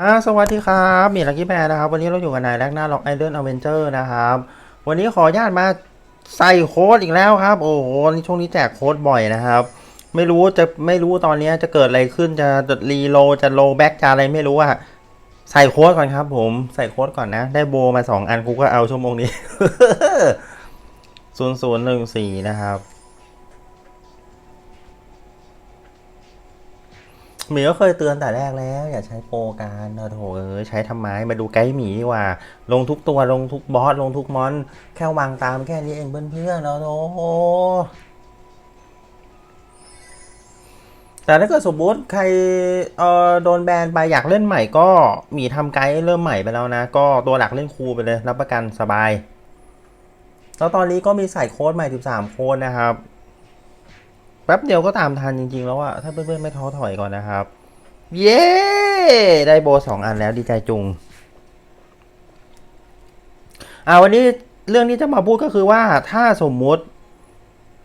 อ่าสวัสดีครับมีลักกี้แบร์นะครับ วันนี้เราอยู่กันในแลกหน้าล็อกไอเดนอเวนเจอร์นะครับ วันนี้ขออนุญาตมาใส่โค้ดอีกแล้วครับ โอ้โหช่วงนี้แจกโค้ดบ่อยนะครับ ไม่รู้จะไม่รู้ตอนนี้จะเกิดอะไรขึ้นจะรีโลจะโลแบ็กจะอะไรไม่รู้อะใส่โค้ดก่อนครับผมใส่โค้ดก่อนนะ ได้โบมาสองอันกูก็เอาชั่วโมงนี้ศูนย์ศูนย์หนึ่งสี่นะครับ หมีก็เคยเตือนแต่แรกแล้ว อย่าใช้โปรการเออโถเอ้ยใช้ทำไมมาดูไกด์หมีดีกว่า ลงทุกตัวลงทุกบอสลงทุกมอน แค่วางตามแค่นี้เองเพื่อนๆแล้วโอ้แต่ถ้าเกิดสมมติใครเอ่อโดนแบนไปอยากเล่นใหม่ก็หมีทำไกด์เริ่มใหม่ไปแล้วนะ ก็ตัวหลักเล่นครูไปเลย รับประกันสบาย แล้วตอนนี้ก็มีใส่โค้ดใหม่ 13 โค้ดนะครับ แป๊บเดียวก็ตามทันจริง ๆ แล้วอะถ้าเพื่อนๆไม่ท้อถอยก่อนนะครับ เย้ได้โบสองอันแล้วดีใจจุงอ่าวันนี้เรื่องที่จะมาพูดก็คือว่าถ้าสมมุติ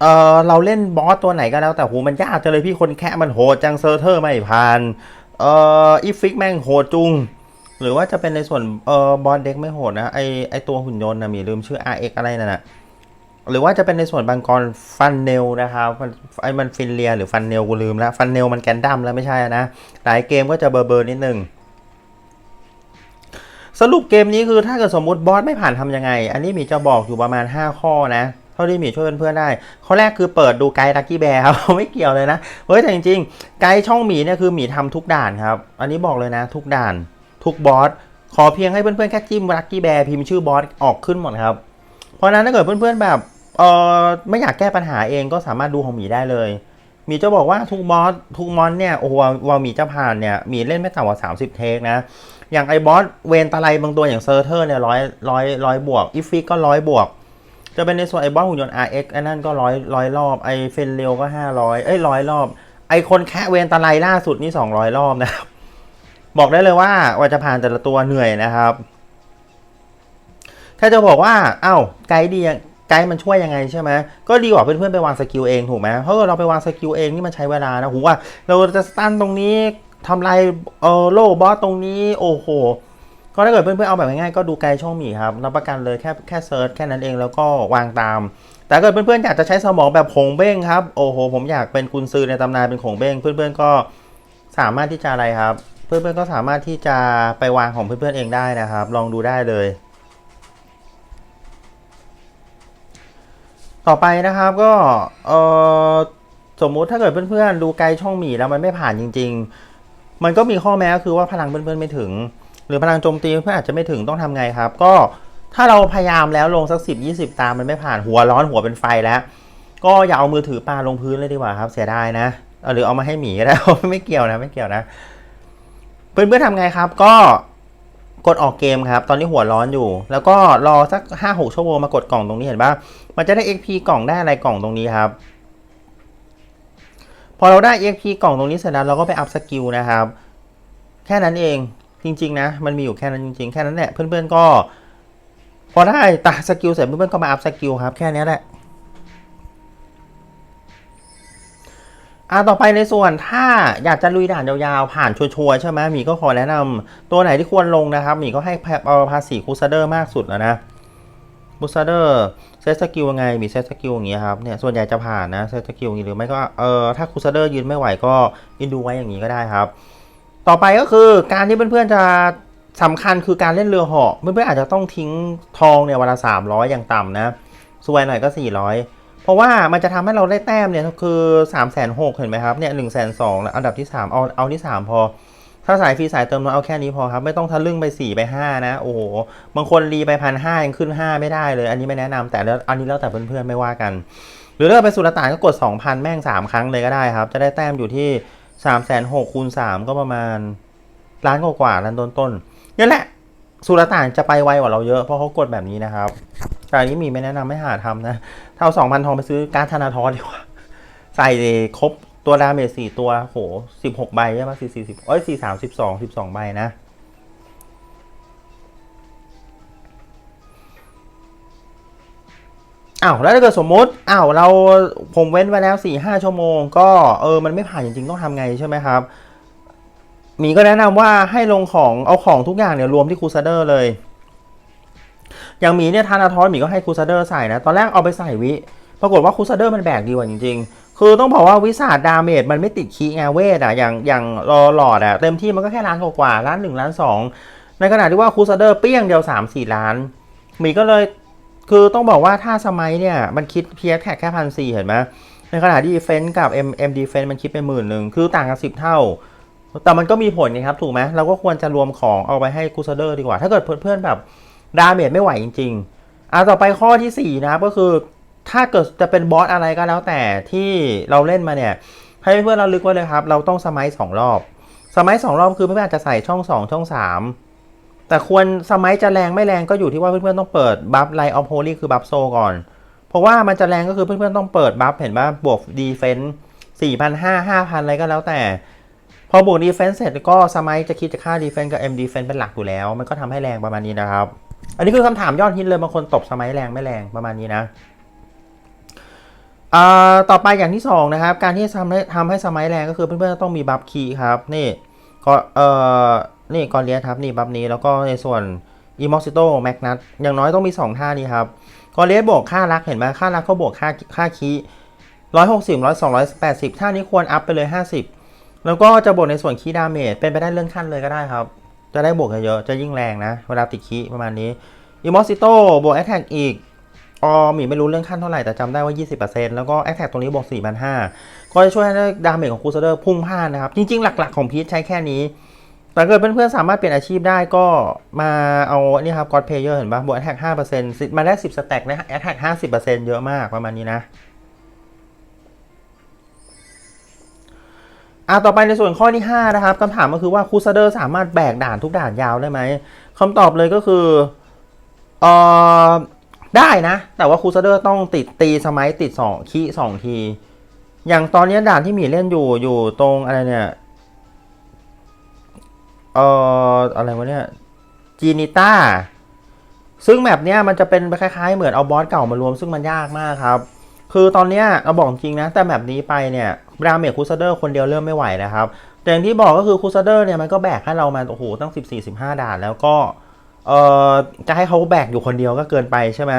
เออเราเล่นบอสตัวไหนก็แล้ว แต่โหมันยากจังเลยพี่คนแค่มันโหดจังเซอร์เทอร์ไม่ผ่านเอ่ออีฟิกแม่งโหดจุง หรือว่าจะเป็นในส่วนเอ่อบอสเด็กไม่โหดนะไอไอตัวหุ่นยนต์นะมีลืมชื่อ RX อะไรนั่นนะ หรือว่าจะเป็นในส่วนบางกรฟันเนลนะครับไอ้มันฟินเลียหรือฟันเนลกูลืมแล้วฟันเนลมันแกนดัมแล้วไม่ใช่นะ หลายเกมก็จะเบอร์เบอร์นิดนึงสรุปเกมนี้คือถ้าเกิดสมมติบอสไม่ผ่านทำยังไง อันนี้หมีจะบอกอยู่ประมาณ 5 ข้อนะ เท่าที่หมีช่วยเพื่อนๆได้ ข้อแรกคือเปิดดูไกด์ลักกี้แบร์ครับ ไม่เกี่ยวเลยนะ เฮ้ยแต่จริงๆ ไกด์ช่องหมีเนี่ยคือหมีทำทุกด่านครับ อันนี้บอกเลยนะ ทุกด่าน ทุกบอส ขอเพียงให้เพื่อนๆ แค่จิ้มลักกี้แบร์พิมพ์ชื่อบอสออกขึ้นหมดครับ เพราะฉะนั้นถ้าเกิดเพื่อนๆแบบ เออไม่อยากแก้ปัญหาเองก็สามารถดูของหมีได้เลยหมีจะบอกว่าทุกบอสทุกมอนเนี่ยโอ้โหวาหมีจะผ่านเนี่ยหมีเล่นไม่ต่ำกว่า 30 เทคนะ อย่างไอ้บอสเวนตะไลบางตัวอย่างเซอร์เทอร์เนี่ยร้อยร้อยร้อยบวกอีฟิกก็ร้อยบวก จะเป็นในส่วนไอ้บอสหุ่นยนต์ RX ไอ้นั่นก็ร้อยร้อยรอบไอ้เฟนเรียวก็ 500 เอ้ยร้อยรอบ ไอ้คนแค่เวนตะไลล่าสุดนี่ 200 รอบนะครับ บอกได้เลยว่าว่าจะผ่านแต่ละตัวเหนื่อยนะครับ ถ้าจะบอกว่า เอ้าไกด์ดี ไกด์มันช่วยยังไงใช่ไหมก็ดีกว่าเพื่อนๆไปวางสกิลเองถูกไหมเพราะเราไปวางสกิลเองนี่มันใช้เวลานะหูว่าเราจะสตันตรงนี้ทำลายเออโล่บอสตรงนี้โอ้โหก็ถ้าเกิดเพื่อนๆเอาแบบง่ายๆก็ดูไกด์ช่องหมีครับรับประกันเลยแค่แค่เซิร์ชแค่นั้นเองแล้วก็วางตาม แต่ถ้าเกิดเพื่อนๆอยากจะใช้สมองแบบโขงเบ้งครับโอ้โหผมอยากเป็นกุนซือในตำนานเป็นโขงเบ้งเพื่อนๆก็สามารถที่จะอะไรครับ เพื่อนๆก็สามารถที่จะไปวางของเพื่อนๆเองได้นะครับ ลองดูได้เลย ต่อไปนะครับก็เออสมมุติถ้าเกิดเพื่อนๆ ดูไกด์ช่องหมีแล้วมันไม่ผ่านจริง ๆ มันก็มีข้อแม้ก็คือว่าพลังเพื่อนๆไม่ถึง หรือพลังโจมตีเพื่อนอาจจะไม่ถึงต้องทำไงครับ ก็ถ้าเราพยายามแล้วลงสักสิบยี่สิบตามมันไม่ผ่านหัวร้อนหัวเป็นไฟแล้ว ก็อย่าเอามือถือปาลงพื้นเลยดีกว่าครับ เสียดายนะหรือเอามาให้หมีก็ได้ไม่เกี่ยวนะไม่เกี่ยวนะ เพื่อนๆทำไงครับ ก็ กดออกเกมครับ ตอนนี้หัวร้อนอยู่ แล้วก็รอสักห้าหกชั่วโมงมากดกล่องตรงนี้เห็นปะมันจะได้ XP กล่องได้อะไรกล่องตรงนี้ครับ พอเราได้ XP กล่องตรงนี้เสร็จแล้วเราก็ไปอัพสกิลนะครับ แค่นั้นเองจริง ๆ นะ มันมีอยู่แค่นั้นจริง ๆ แค่นั้นแหละเพื่อนๆก็ พอได้ตาสกิลเสร็จเพื่อนๆก็มาอัพสกิลครับแค่นี้แหละ อ่าต่อไปในส่วนถ้าอยากจะลุยด่านยาวๆ ผ่านชัวร์ๆใช่ไหมหมีก็ขอแนะนำตัวไหนที่ควรลงนะครับหมีก็ให้แพเอาภาษีคูซเดอร์มากสุดแล้วนะคูซเดอร์เซตสกิลยังไง มีเซตสกิลอย่างเงี้ยครับเนี่ยส่วนใหญ่จะผ่านนะเซตสกิลอย่างงี้หรือไม่ก็เออถ้าคูซเดอร์ยืนไม่ไหวก็อินดูไว้อย่างงี้ก็ได้ครับ ต่อไปก็คือการที่เพื่อนๆจะสำคัญคือการเล่นเรือเหาะเพื่อนๆอาจจะต้องทิ้งทองเนี่ยวันละ300อย่างต่ำนะสวยหน่อยก็400 เพราะว่ามันจะทำให้เราได้แต้มเนี่ยคือ3ามแสนหกเห็นไหมครับเนี่ยหนึ่งแสนสองอันดับที่ 3 เอาเอาที่ 3 พอ ถ้าสายฟรีสายเติมน้อยเอาแค่นี้พอครับ ไม่ต้องทะลึ่งไป 4 ไป 5 นะ โอ้โห บางคนรีไปพันห้ายังขึ้น 5 ไม่ได้เลย อันนี้ไม่แนะนำแต่แล้วอันนี้แล้วแต่เพื่อนๆไม่ว่ากัน หรือถ้าไปสุลต่านก็กด 2,000 แม่ง 3 ครั้งเลยก็ได้ครับ จะได้แต้มอยู่ที่3ามแสนหกคูณ3ก็ประมาณล้านกว่าล้านต้นๆนี่แหละสุลต่านจะไปไวกว่าเราเยอะเพราะเขากดแบบนี้นะครับ แต่อันนี้มีไม่แนะนำไม่หาทำนะเท่าสองพันทองไปซื้อการธนาทรดีกว่า ใส่ครบตัวดาเมจสี่ตัวโหสิบหกใบใช่ไหมสี่สี่สิบเอ้ยสี่สามสิบสองสิบสองใบนะอ้าวแล้วถ้าเกิดสมมติอ้าวเราผมเว้นไว้แล้วสี่ห้าชั่วโมง ก็เออมันไม่ผ่านจริงๆต้องทำไงใช่ไหมครับ มีก็แนะนำว่าให้ลงของเอาของทุกอย่างเนี่ยรวมที่คูซเดอร์เลย อย่างหมีเนี่ยทานาทอนหมีก็ให้คูซาเดอร์ใส่นะ ตอนแรกเอาไปใส่วิ ปรากฏว่าคูซาเดอร์มันแบกดีกว่าจริง ๆ คือต้องบอกว่าวิสาดดาเมจมันไม่ติดคีย์แอเวทอะอย่างอย่างรอหลอดอะเต็มที่มันก็แค่ล้านกว่าล้านหนึ่งล้านสองในขณะที่ว่าคูซาเดอร์เปี้ยงเดียวสามสี่ล้านหมีก็เลยคือต้องบอกว่าถ้าสมัยเนี่ยมันคิดเพียแค่แค่พันสี่เห็นไหมในขณะที่เฟน s ์กับ M M Defense มันคิดเป็นหมื่นหนึ่งคือต่างกันสิบเท่า แต่มันก็มีผลนะครับถูกไหมเราก็ควรจะรวมของเอาไปให้คูซเดอร์ดีกว่า ถ้าเกิดเพื่อนๆแบบ ดาเมจไม่ไหวจริงๆอะต่อไปข้อที่ 4 นะครับก็คือถ้าเกิดจะเป็นบอสอะไรก็แล้วแต่ที่เราเล่นมาเนี่ย ให้เพื่อนเราลึกไว้เลยครับ เราต้องสมัยสองรอบ สมัยสองรอบคือเพื่อนๆอาจจะใส่ช่องสองช่องสามแต่ควรสมัยจะแรงไม่แรงก็อยู่ที่ว่าเพื่อนๆต้องเปิดบัฟไลออฟโฮลี่คือบัฟโซก่อน เพราะว่ามันจะแรงก็คือเพื่อนๆต้องเปิดบัฟเห็นป่ะบวกดีเฟนส์สี่พันห้าห้าพันอะไรก็แล้วแต่ พอบวกดีเฟนส์เสร็จก็สมัยจะคิดจะค่าดีเฟนส์กับ M ดีเฟนส์เป็นหลักอยู่แล้ว มันก็ทำให้แรงประมาณนี้นะครับ อันนี้คือคำถามยอดฮิตเลยบางคนตบสมัยแรงไม่แรงประมาณนี้นะอ่าต่อไปอย่างที่สองนะครับ การที่ทำให้ทำให้สมัยแรงก็คือเพื่อนๆต้องมีบัฟคีย์ครับ นี่ก็เอ่อนี่กอนเลียสครับนี่บัฟนี้แล้วก็ในส่วนอีมอสิโตแมกนัทอย่างน้อยต้องมี 2 ท่านี้ครับกอนเลียสบวกค่ารักเห็นไหมค่ารักเขาบวกค่าค่าคีย์ร้อยหกสิบร้อยสองร้อยแปดสิบท่านี้ควรอัพไปเลยห้าสิบแล้วก็จะบวกในส่วนคีย์ดาเมจเป็นไปได้เลื่อนขั้นเลยก็ได้ครับ จะได้บวกเยอะๆจะยิ่งแรงนะ เวลาติดคีประมาณนี้อิมอสิโตบวกแอ t แท็กอีกออมีไม่รู้เรื่องขั้นเท่าไหร่ แต่จำได้ว่า 20%แล้วก็แอ t แท็กตรงนี้บวก4,500 ก็จะช่วยให้ดาเมจของคูซเดอร์พุ่งพ่านนะครับ จริงๆ หลักๆ ของพีชใช้แค่นี้ แต่เกิดเพื่อนๆ สามารถเปลี่ยนอาชีพได้ก็มาเอานี่ครับกอดเพย์เยอร์เห็นปะบวกแอ t แท็ก5%มาได้ 10 สแต็กนะแอ t แท็ก50%เยอะมากประมาณนี้นะ อะต่อไปในส่วนข้อที่ 5 นะครับคำถามก็คือว่าคูซาเดอร์สามารถแบกด่านทุกด่านยาวได้ไหมคำตอบเลยก็คือเอ่อได้นะ แต่ว่าคูซาเดอร์ต้องติดตีสมัยติดสองคีสองที อย่างตอนนี้ด่านที่หมีเล่นอยู่อยู่ตรงอะไรเนี่ยเอ่ออะไรวะเนี่ยจีนิต้าซึ่งแมปเนี้ยมันจะเป็นคล้ายๆเหมือนเอาบอสเก่ามารวมซึ่งมันยากมากครับ คือตอนเนี้ยเราบอกจริงนะ แต่แบบนี้ไปเนี่ยดาเมจคูซเดอร์คนเดียวเริ่มไม่ไหวนะครับ แต่อย่างที่บอกก็คือคูซเดอร์เนี่ยมันก็แบกให้เรามาโอ้โหตั้ง 14 15 ด่านแล้วก็เอ่อจะให้เขาแบกอยู่คนเดียวก็เกินไปใช่ไหม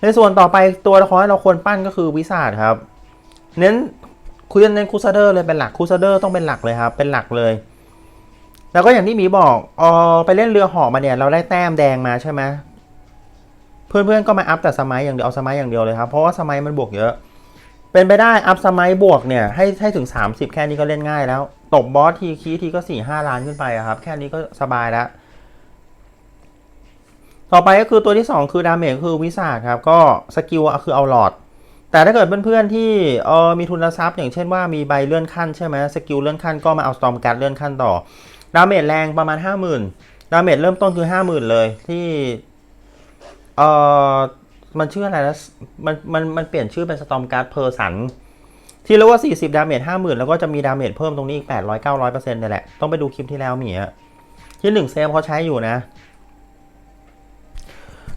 ในส่วนต่อไปตัวละครที่เราควรปั้นก็คือวิสาดครับ เน้นคุยเน้นคูซเดอร์เลยเป็นหลักคูซเดอร์ต้องเป็นหลักเลยครับ เป็นหลักเลย แล้วก็อย่างที่หมีบอกเออไปเล่นเรือหาะมาเนี่ย เราได้แต้มแดงมาใช่ไหม เพื่อนๆก็มาอัพแต่สมัยอย่างเดียวเอาสมัยอย่างเดียวเลยครับเพราะว่าสมัยมันบวกเยอะ เป็นไปได้อัพสมัยบวกเนี่ยให้ให้ถึง 30 แค่นี้ก็เล่นง่ายแล้ว ตบบอสทีคีทีก็4 5ล้านขึ้นไปครับ แค่นี้ก็สบายแล้ว ต่อไปก็คือตัวที่ 2 คือดาเมจคือวิสาครับ ก็สกิลคือเอาหลอด แต่ถ้าเกิดเพื่อนๆที่เออมีทุนทรัพย์ อย่างเช่นว่ามีใบเลื่อนขั้นใช่ไหมสกิลเลื่อนขั้นก็มาเอาสตอมการ์ดเลื่อนขั้นต่อดาเมจแรงประมาณ 50,000ดาเมจเริ่มต้นคือ 50,000 เลยที่ เออมันชื่ออะไรนะมันมันมันเปลี่ยนชื่อเป็นสตอมการ์ดเพอร์สันที่เรียกว่า 40 ดาเมจ50,000 แล้วก็จะมีดาเมจเพิ่มตรงนี้อีก 800 900เปอร์เซ็นต์นี่แหละ ต้องไปดูคลิปที่แล้วมีอะที่หนึ่งเซฟเขาใช้อยู่นะ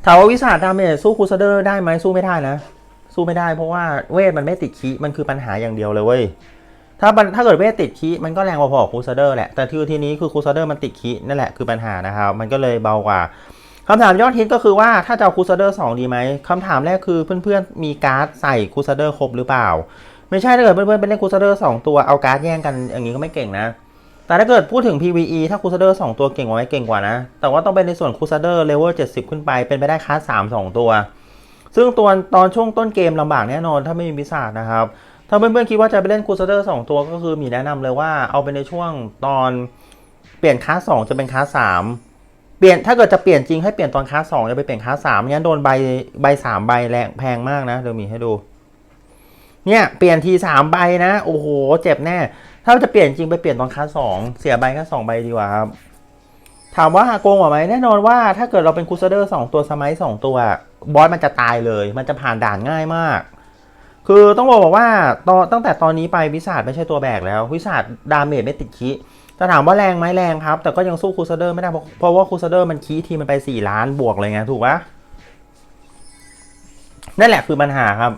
ถามว่าวิสาดาเมจสู้คูซเดอร์ได้ไหมสู้ไม่ได้นะ สู้ไม่ได้เพราะว่าเวทมันไม่ติดคีมันคือปัญหาอย่างเดียวเลยเว้ยถ้ามันถ้าเกิดเวทติดคีมันก็แรงพอๆคูซเดอร์แหละแต่ที่ทีนี้คือคูซเดอร์มันติดคีนั่นแหละคือปัญหานะครับมันก็เลยเบากว่า คำถามยอดฮิตก็คือว่าถ้าจะเอาคูซเดอร์สองดีไหมคำถามแรกคือเพื่อนๆมีการ์ดใส่คูซเดอร์ครบหรือเปล่า ไม่ใช่ถ้าเกิดเพื่อนๆเป็นเล่นคูซเดอร์สองตัวเอาการ์ดแย่งกันอย่างนี้ก็ไม่เก่งนะ แต่ถ้าเกิดพูดถึง PVE ถ้าคูซเดอร์สองตัวเก่งกว่าไหมเก่งกว่านะ แต่ว่าต้องเป็นในส่วนคูซเดอร์เลเวล70ขึ้นไปเป็นไปได้คัสสามสองตัว ซึ่งตัวตอนช่วงต้นเกมลำบากแน่นอนถ้าไม่มีวิสาดนะครับถ้าเพื่อนๆคิดว่าจะไปเล่นคูซเดอร์สองตัวก็คือมีแนะนำเลยว่าเอาไปในช่วงตอนเปลี่ยนคลาสสองจะเป็นคลาสสาม เปลี่ยนถ้าเกิดจะเปลี่ยนจริงให้เปลี่ยนตอนคลาสสองจะไปเปลี่ยนคลาสสามงั้นโดนใบใบสามใบแรงแพงมากนะเดี๋ยวมีให้ดู เนี่ยเปลี่ยนทีสามใบนะโอ้โหเจ็บแน่ ถ้าจะเปลี่ยนจริงไปเปลี่ยนตอนคลาสสองเสียใบแค่สองใบดีกว่าครับถามว่าโกงกว่าไหมแน่นอนว่าถ้าเกิดเราเป็นคูซเดอร์สองตัวสมัยสองตัว บอสมันจะตายเลย มันจะผ่านด่านง่ายมาก คือต้องบอกว่าตอนตั้งแต่ตอนนี้ไปวิสาดไม่ใช่ตัวแบกแล้ว วิสาดดาเมจไม่ติดคี จะถามว่าแรงไหมแรงครับ แต่ก็ยังสู้คูซเดอร์ไม่ได้เพราะเพราะว่าคูซเดอร์มันคีทีมันไป 4 ล้านบวกเลยไงถูกปะนั่นแหละคือปัญหาครับ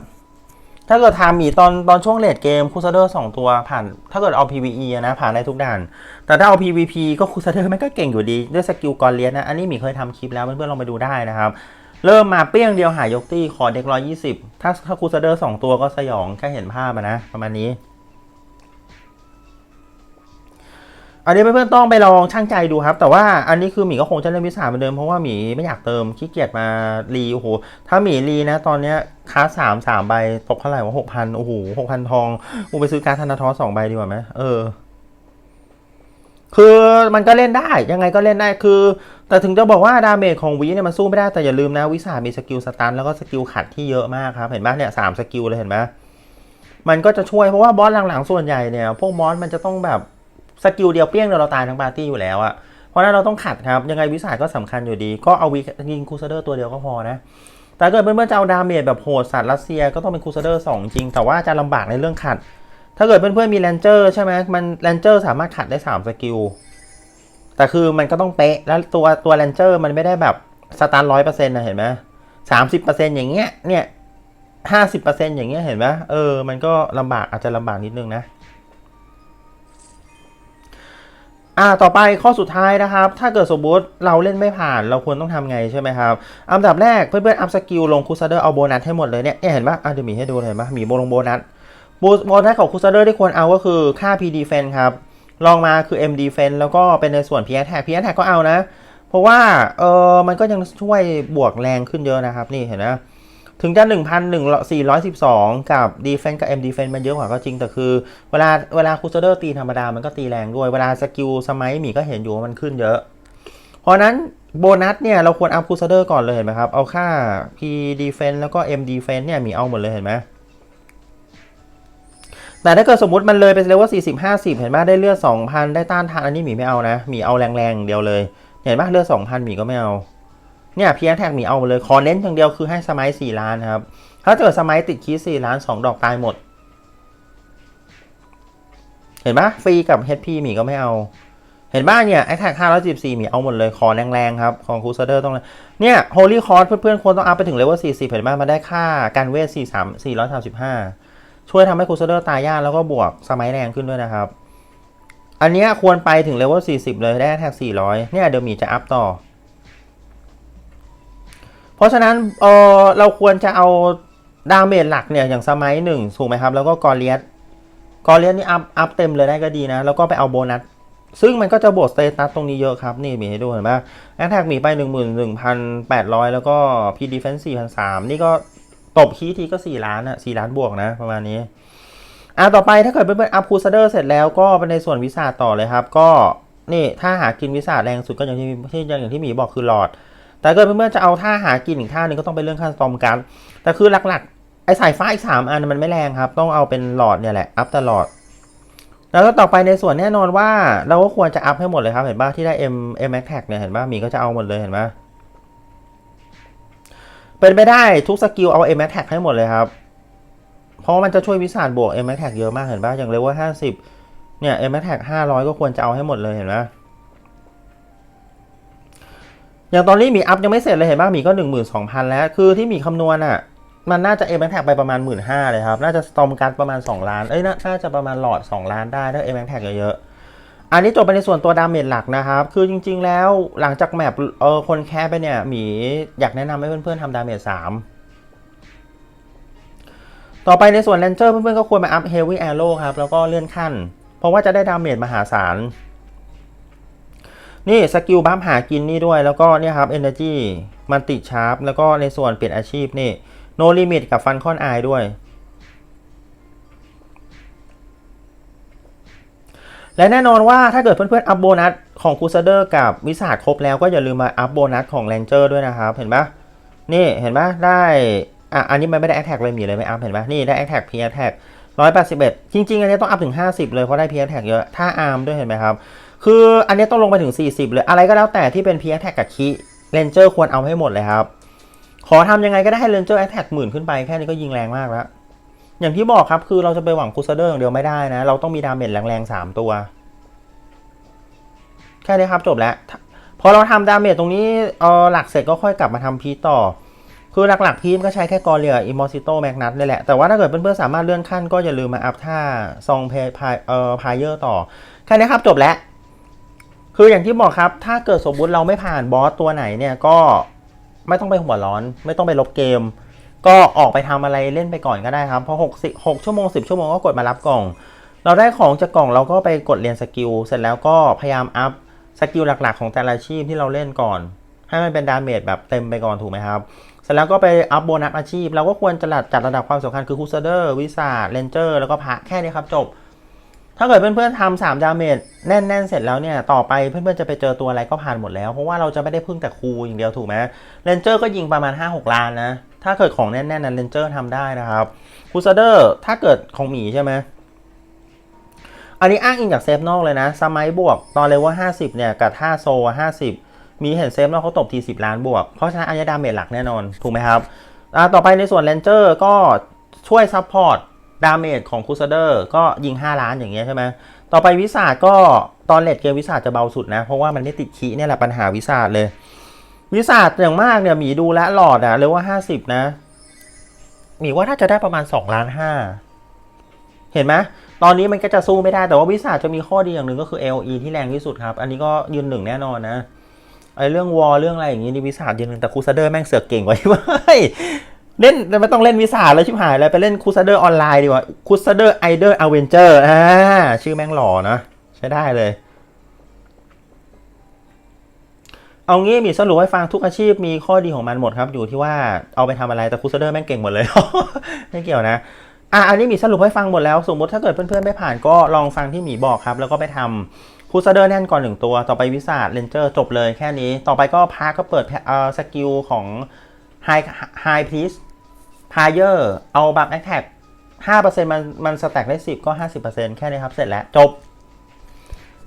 ถ้าเกิดทามีตอนตอนช่วงเลดเกมคูซเดอร์สองตัวผ่าน ถ้าเกิดเอา PVE นะผ่านได้ทุกด่าน แต่ถ้าเอา PVP ก็คูซเดอร์มันก็เก่งอยู่ดีด้วยสกิลกอรเลียนนะ อันนี้มีเคยทำคลิปแล้วเพื่อนๆลองไปดูได้นะครับ เริ่มมาเปี้ยงเดียวหายกตี้ ขอเด็กร้อยยี่สิบถ้าถ้าคูซเดอร์สองตัวก็สยองแค่เห็นภาพนะประมาณนี้ อันนี้เพื่อนๆต้องไปลองช่างใจดูครับ แต่ว่าอันนี้คือหมีก็คงจะเล่นวิสาเหมือนเดิมเพราะว่าหมีไม่อยากเติมขี้เกียจมารีโอ้โหถ้าหมีรีนะ ตอนเนี้ยค้าสามสามใบตกเท่าไหร่วะหกพันโอ้โหหกพันทองกูไปซื้อการธนาทอสองใบดีกว่าไหมเออ คือมันก็เล่นได้ยังไงก็เล่นได้คือ แต่ถึงจะบอกว่าดาเมจของวีเนี่ยมันสู้ไม่ได้แต่อย่าลืมนะวิสามีสกิลสตันแล้วก็สกิลขัดที่เยอะมากครับเห็นไหมเนี่ยสามสกิลเลยเห็นไหมมันก็จะช่วยเพราะว่าบอสหลังๆส่วนใหญ่เนี่ย พวกมอสมันจะต้องแบบ สกิลเดียวเปี้ยงเดียวเราตายทั้งปาร์ตี้อยู่แล้วอะเพราะนั้นเราต้องขัดครับ ยังไงวิสาก็สำคัญอยู่ดี ก็เอาวียิงคูซเดอร์ตัวเดียวก็พอนะ แต่ถ้าเกิดเพื่อนๆจะเอาดาเมจแบบโหดสัตว์รัสเซียก็ต้องเป็นคูซเดอร์สองจริง แต่ว่าจะลำบากในเรื่องขัด ถ้าเกิดเพื่อนๆมีแรนเจอร์ใช่ไหมมันแรนเจอร์สามารถขัดได้สามสกิล แต่คือมันก็ต้องเป๊ะ แล้วตัวตัวแรนเจอร์มันไม่ได้แบบสตาร์ร้อยเปอร์เซ็นต์นะเห็นไหมสามสิบเปอร์เซ็นต์อย่างเงี้ย เนี่ยห้าสิบเปอร์เซ็นต์อย่างเงี้ยเห็นไหมเออ มันก็ลำบากอาจจะลำบากนิดนึงนะ อ่าต่อไปข้อสุดท้ายนะครับ ถ้าเกิดสมมติเราเล่นไม่ผ่านเราควรต้องทำไงใช่ไหมครับ อันดับแรกเพื่อนๆอัพสกิลลงคูซเดอร์เอาโบนัสให้หมดเลยเนี่ยเนี่ยเห็นปะอะเดี๋ยวมีให้ดูเลยเห็นปะมีโบลงโบนัสโบโบนัสของคูซเดอร์ที่ควรเอาก็คือค่า P defense ครับลองมาคือ M defense แล้วก็เป็นในส่วน P attack P attack ก็เอานะ เพราะว่าเออมันก็ยังช่วยบวกแรงขึ้นเยอะนะครับนี่เห็นนะ ถึงจะ 1,412 กับ defense กับ M defense มันเยอะกว่าก็จริง แต่คือ เวลาเวลาคูซเดอร์ตีธรรมดา มันก็ตีแรงด้วย เวลาสกิลสมัยหมีก็เห็นอยู่ว่ามันขึ้นเยอะ เพราะนั้นโบนัสเนี่ย เราควรอัพคูซเดอร์ก่อนเลยเห็นไหมครับ เอาค่า P defense แล้วก็ M defense เนี่ย มีเอาหมดเลยเห็นไหมแต่ถ้าเกิดสมมติมันเลยไปเลเวล40 50 เห็นไหมได้เลือด 2,000 ได้ต้านทานอันนี้หมีไม่เอานะหมีเอาแรงๆเดียวเลย เห็นไหมเลือด 2,000หมีก็ไม่เอา เนี่ยเพียงแท็กหมีเอาหมดเลย ขอเน้นอย่างเดียวคือให้สมัย4ล้านครับ ถ้าเกิดสมัยติดคี4ล้าน2ดอกตายหมด เห็นไหมฟรีกับ HP หมีก็ไม่เอา เห็นบ้างเนี่ยไอแท็ก514หมีเอาหมดเลย ขอแรงๆครับ ของคูซเดอร์ต้องเลยเนี่ย Holy Cross เพื่อนๆควรต้องอัพไปถึงเลเวล40เห็นไหมมันได้ค่าการเวท43 435ช่วยทำให้คูซเดอร์ตายยากแล้วก็บวกสมัยแรงขึ้นด้วยนะครับ อันนี้ควรไปถึงเลเวล40 เลยได้แท็ก400 เนี่ยเดี๋ยวหมีจะอัพต่อ ราะฉะนั้นเออเราควรจะเอาดาเมจหลักเนี่ยอย่างสมัยหนึ่งถูกไหมครับ แล้วก็กอริเอสกอริเอสนี่อัพอัพเต็มเลยได้ก็ดีนะ แล้วก็ไปเอาโบนัสซึ่งมันก็จะบวกสเตตัสตรงนี้เยอะครับ นี่มีให้ดูเห็นไหมแอคแท็กมีไป 11,800 แล้วก็พีดีเฟนซ์4,300นี่ก็ตบคีทีก็ 4 ล้านอะ4ล้านบวกนะ ประมาณนี้อะต่อไปถ้าเกิดเพื่อนๆอัพคูซเดอร์เสร็จแล้วก็ไปในส่วนวิสาต่อเลยครับ ก็นี่ถ้าหากินวิสาแรงสุดก็อย่างที่ที่อย่างที่หมีบอกคือหลอด แต่เกิดเพื่อนๆจะเอาท่าหากินอีกท่าหนึงก็ต้องเป็นเรื่องขั้นสตอมการแต่คือหลักๆ ไอ้สายฟ้าอีกสามอันมันไม่แรงครับ ต้องเอาเป็นหลอดเนี่ยแหละ อัพตลอด แล้วก็ต่อไปในส่วนแน่นอนว่าเราก็ควรจะอัพให้หมดเลยครับเห็นป่ะที่ได้ M M Max Tag เนี่ยเห็นป่ะมีก็จะเอาหมดเลยเห็นป่ะเป็นไปได้ทุกสกิลเอา M Max Tag ให้หมดเลยครับ เพราะมันจะช่วยวิสาดบวก M Max Tag เยอะมากเห็นป่ะอย่างเลเวลห้าสิบเนี่ย M Max Tag ห้าร้อยก็ควรจะเอาให้หมดเลยเห็นป่ะ อย่างตอนนี้หมีอัพยังไม่เสร็จเลยเห็นป่ะหมีก็หนึ่งหมื่นสองพันแล้ว คือที่หมีคำนวณอะ มันน่าจะเอ็มแท็กไปประมาณหมื่นห้าเลยครับ น่าจะสตอมการประมาณ 2 ล้าน เอ้ยน่น่าจะประมาณหลอด 2 ล้านได้ถ้าเอ็มแท็กเยอะๆ อันนี้จบไปในส่วนตัวดาเมจหลักนะครับ คือจริง ๆ แล้วหลังจากแมปเออคนแคสไปเนี่ย หมีอยากแนะนำให้เพื่อนๆทำดาเมจสามต่อไปในส่วนแรนเจอร์เพื่อนๆก็ควรมาอัพเฮฟวี่แอโร่ครับ แล้วก็เลื่อนขั้น เพราะว่าจะได้ดาเมจมหาศาล นี่สกิลบัฟหากินนี่ด้วยแล้วก็เนี่ยครับ Energy มันติดชาร์ปแล้วก็ในส่วนเปลี่ยนอาชีพนี่ No Limit กับฟันคอนไอด้วย และแน่นอนว่าถ้าเกิดเพื่อนๆ อัพโบนัสของคูซเดอร์กับวิสาครบแล้วก็อย่าลืมมาอัพโบนัสของแรงเจอร์ด้วยนะครับ เห็นปะนี่เห็นปะได้อะอันนี้มันไม่ได้แอคแท็กเลยมีเลยไม่อัพเห็นปะนี่ได้แอคแท็กพีแอคแท็กร้อยแปดสิบเอ็ดจริงๆ อันนี้ต้องอัพถึงห้าสิบเลยเพราะได้พีแอคแท็กเยอะ ถ้าอาร์มด้วยเห็นไหมครับ คืออันนี้ต้องลงไปถึง 40 เลย อะไรก็แล้วแต่ที่เป็นพีแอ t แท็กกับคีเรนเจอร์ควรเอาให้หมดเลยครับ ขอทำยังไงก็ได้ให้เรนเจอร์แอ t แท็กหมื่นขึ้นไปแค่นี้ก็ยิงแรงมากแล้ว อย่างที่บอกครับคือเราจะไปหวังคูซเดอร์อย่างเดียวไม่ได้นะ เราต้องมีดาเมจแรงๆ 3 ตัว แค่นี้ครับจบแล้วพอเราทำดาเมจตรงนี้เออหลักเสร็จก็ค่อยกลับมาทำพีต่อ คือหลักๆพีมก็ใช้แค่กอเรียอิมอซิโตแมกนัตนี่แหละ แต่ว่าถ้าเกิดเพื่อนๆสามารถเลื่อนขั้นก็อย่าลืมมาอัพท่าซองเพย์พายเออพายเออร์ต่อ แค่นี้ครับจบแล้ว คืออย่างที่บอกครับ ถ้าเกิดสมมุติเราไม่ผ่านบอสตัวไหนเนี่ยก็ไม่ต้องไปหัวร้อน ไม่ต้องไปลบเกม ก็ออกไปทำอะไรเล่นไปก่อนก็ได้ครับ เพราะหกสิหกชั่วโมงสิบชั่วโมงก็กดมารับกล่อง เราได้ของจากกล่องเราก็ไปกดเรียนสกิลเสร็จแล้วก็พยายามอัพสกิลหลักๆ ของแต่ละอาชีพที่เราเล่นก่อน ให้มันเป็นดาเมจแบบเต็มไปก่อนถูกไหมครับเสร็จแล้วก็ไปอัพโบนัสอาชีพ เราก็ควรจะจัดระดับความสำคัญคือคูเซเดอร์วิสาเลนเจอร์แล้วก็พระแค่นี้ครับจบ ถ้าเกิดเพื่อนๆทำสามดาเมจแน่นๆ เสร็จแล้วเนี่ย ต่อไปเพื่อนๆจะไปเจอตัวอะไรก็ผ่านหมดแล้ว เพราะว่าเราจะไม่ได้พึ่งแต่ครูอย่างเดียวถูกไหมเลนเจอร์ก็ยิงประมาณ 5-6 ล้านนะ ถ้าเกิดของแน่นๆนั้นเลนเจอร์ทำได้นะครับคูซเดอร์ถ้าเกิดของหมีใช่ไหมอันนี้อ้างอิงจากเซฟนอกเลยนะสมัยบวก ตอนเลเวล50 เนี่ย กับท่าโซ 50 มีเห็นเซฟนอกเขาตบที 10 ล้านบวก เพราะฉะนั้นอันนี้ดาเมจหลักแน่นอน ถูกไหมครับต่อไปในส่วนเลนเจอร์ก็ช่วยซัพพอร์ต ดาเมจของคูซเดอร์ก็ยิง 5 ล้านอย่างเงี้ยใช่ไหมต่อไปวิสาก็ตอนเลดเกมวิสาจะเบาสุดนะ เพราะว่ามันไม่ติดคีเนี่ยแหละปัญหาวิสาเลย วิสาอย่างมากเนี่ยหมีดูแลวหลอดอะเลยว่า 50 นะหมีว่าถ้าจะได้ประมาณ2ล้านห้าเห็นไหมตอนนี้มันก็จะสู้ไม่ได้แต่ว่าวิสาจะมีข้อดีอย่างหนึ่งก็คือ LE ที่แรงที่สุดครับ อันนี้ก็ยืนหนึ่งแน่นอนนะไอเรื่องวอลเรื่องอะไรอย่างงี้นี่วิสายืนหนึ่งแต่คูซเดอร์แม่งเสือกเก่งกว่าที่ว่า เล่นไม่ต้องเล่นวิสาเลยชิบหายเลยไปเล่นคูซเดอร์ออนไลน์ดีกว่าคูซเดอร์ไอเดอร์อเวนเจอร์อ่าชื่อแม่งหล่อนะใช้ได้เลย เอางี้มีสรุปให้ฟังทุกอาชีพมีข้อดีของมันหมดครับ อยู่ที่ว่าเอาไปทำอะไรแต่คูซเดอร์แม่งเก่งหมดเลย ไม่เกี่ยวนะอะอันนี้มีสรุปให้ฟังหมดแล้ว สมมติถ้าเกิดเพื่อนๆไม่ผ่านก็ลองฟังที่หมีบอกครับ แล้วก็ไปทำคูซเดอร์แน่นก่อนหนึ่งตัว ต่อไปวิสาเลนเจอร์จบเลยแค่นี้ ต่อไปก็พาก็เปิดเอ่อสกิลของไฮไฮพลี สพายเออร์เอาบัฟแอคแท็กห้าเปอร์เซ็นต์มันมันสแต็กได้สิบก็ห้าสิบเปอร์เซ็นต์แค่นี้ครับ เสร็จแล้วจบ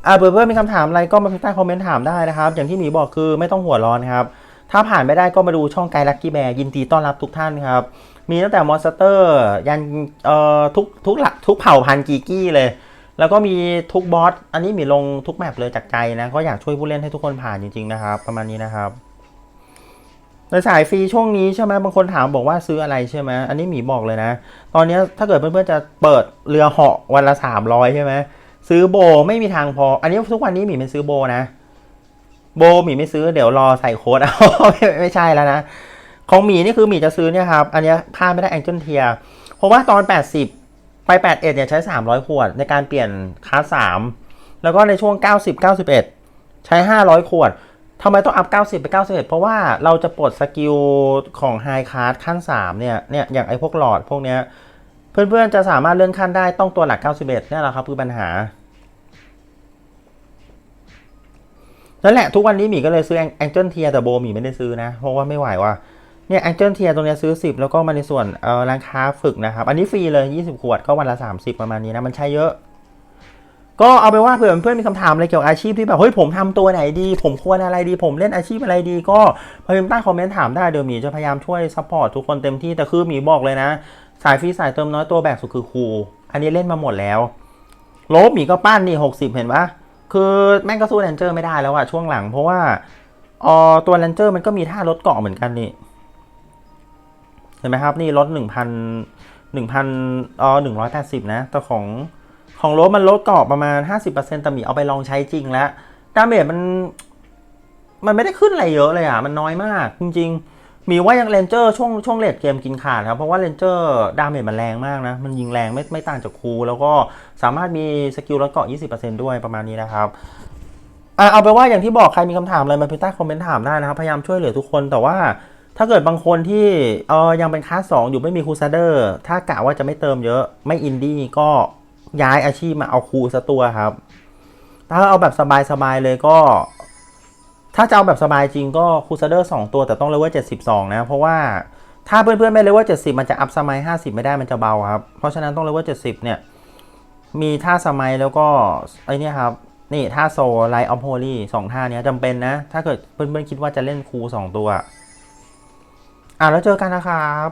อ่าเพื่อนๆมีคำถามอะไรก็มาใต้คอมเมนต์ถามได้นะครับ อย่างที่หมีบอกคือไม่ต้องหัวร้อนครับ ถ้าผ่านไม่ได้ก็มาดูช่องไกด์ลักกี้แบร์ยินดีต้อนรับทุกท่านครับ มีตั้งแต่มอนสเตอร์ยันเอ่อทุกทุกหลักทุกเผ่าพันกีกี้เลย แล้วก็มีทุกบอสอันนี้มีลงทุกแมปเลยจากใจนะก็อยากช่วยผู้เล่นให้ทุกคนผ่านจริงๆนะครับ ประมาณนี้นะครับ ในสายฟรีช่วงนี้ใช่ไหมบางคนถามบอกว่าซื้ออะไรใช่ไหมอันนี้หมีบอกเลยนะ ตอนนี้ถ้าเกิดเพื่อนๆจะเปิดเรือเหาะวันละสามร้อยใช่ไหมซื้อโบไม่มีทางพอ อันนี้ทุกวันนี้หมีไม่ซื้อโบนะ โบหมีไม่ซื้อเดี๋ยวรอใส่โค้ดเอาไม่ไม่ใช่แล้วนะของหมีนี่คือหมีจะซื้อเนี่ยครับ อันนี้พลาดไม่ได้แองเจิลเทียเพราะว่าตอน 80 ไป 81เนี่ยใช้ 300 ขวด ในการเปลี่ยนคาส3แล้วก็ในช่วง 90 91 ใช้ 500 ขวด ทำไมต้องอัพ 90 ไป 91 เพราะว่าเราจะปลดสกิลของไฮคลาสขั้น 3 เนี่ย เนี่ย อย่างไอ้พวกหลอดพวกเนี้ย เพื่อนๆ จะสามารถเลื่อนขั้นได้ต้องตัวหลัก 91เนี่ยแหละครับ คือปัญหา นั่นแหละทุกวันนี้หมีก็เลยซื้อแองเจิลเทียแต่โบหมีไม่ได้ซื้อนะ เพราะว่าไม่ไหวว่ะ เนี่ยแองเจิลเทียตรงนี้ซื้อ 10 แล้วก็มาในส่วนเอ่อร้านค้าฝึกนะครับ อันนี้ฟรีเลย 20 ขวดก็วันละ 30 ประมาณนี้นะ มันใช้เยอะ ก็เอาไปว่าเผื่อเพื่อนมีคำถามอะไรเกี่ยวกับอาชีพที่แบบเฮ้ยผมทำตัวไหนดี ผมควรอะไรดี ผมเล่นอาชีพอะไรดี ก็พยายามใต้คอมเมนต์ถามได้เดี๋ยวหมีจะพยายามช่วยซัพพอร์ตทุกคนเต็มที่แต่คือหมีบอกเลยนะ สายฟรีสายเติมน้อยตัวแบกสุดคือครูอันนี้เล่นมาหมดแล้วลบหมีก็ปั้นนี่หกสิบเห็นปะคือแม่งก็สู้แรนเจอร์ไม่ได้แล้วอะช่วงหลัง เพราะว่าออตัวแรนเจอร์มันก็มีท่าลดเกาะเหมือนกันนี่เห็นไหมครับนี่ลดหนึ่งพันหนึ่งพันอ๋อหนึ่งร้อยแปดสิบนะแต่ของ ของโลบมันลดเกาะประมาณห้าสิบเปอร์เซ็นต์แต่หมีเอาไปลองใช้จริงแล้วดาเมจมัน มันไม่ได้ขึ้นอะไรเยอะเลยอะมันน้อยมาก จริงๆ มีว่ายังเลนเจอร์ช่วงช่วงเลดเกมกินขาดครับ เพราะว่าเลนเจอร์ดาเมจมันแรงมากนะ มันยิงแรงไม่ไม่ต่างจากครู แล้วก็สามารถมีสกิลลดเกาะ 20%ด้วยประมาณนี้นะครับอะเอาไปว่าอย่างที่บอกใครมีคำถามอะไรมาพิมพ์ใต้คอมเมนต์ถามได้นะครับ พยายามช่วยเหลือทุกคนแต่ว่าถ้าเกิดบางคนที่เออยังเป็นคลาสสองอยู่ไม่มีครูซาเดอร์ ถ้ากะว่าจะไม่เติมเยอะไม่อินดี้ก็ ย้ายอาชีพมาเอาครูซะตัวครับ ถ้าเอาแบบสบายๆเลยก็ ถ้าจะเอาแบบสบายจริงก็คูซเดอร์สองตัวแต่ต้องเลเวล72นะ เพราะว่าถ้าเพื่อนๆไม่เลเวล70มันจะอัพสมัย50ไม่ได้มันจะเบาครับ เพราะฉะนั้นต้องเลเวล70เนี่ย มีท่าสมัยแล้วก็ไอเนี่ยครับนี่ท่าโซไลออฟโฮลี่สองท่านี้จำเป็นนะ ถ้าเกิดเพื่อนๆคิดว่าจะเล่นครูสองตัว อะแล้วเจอกันนะครับ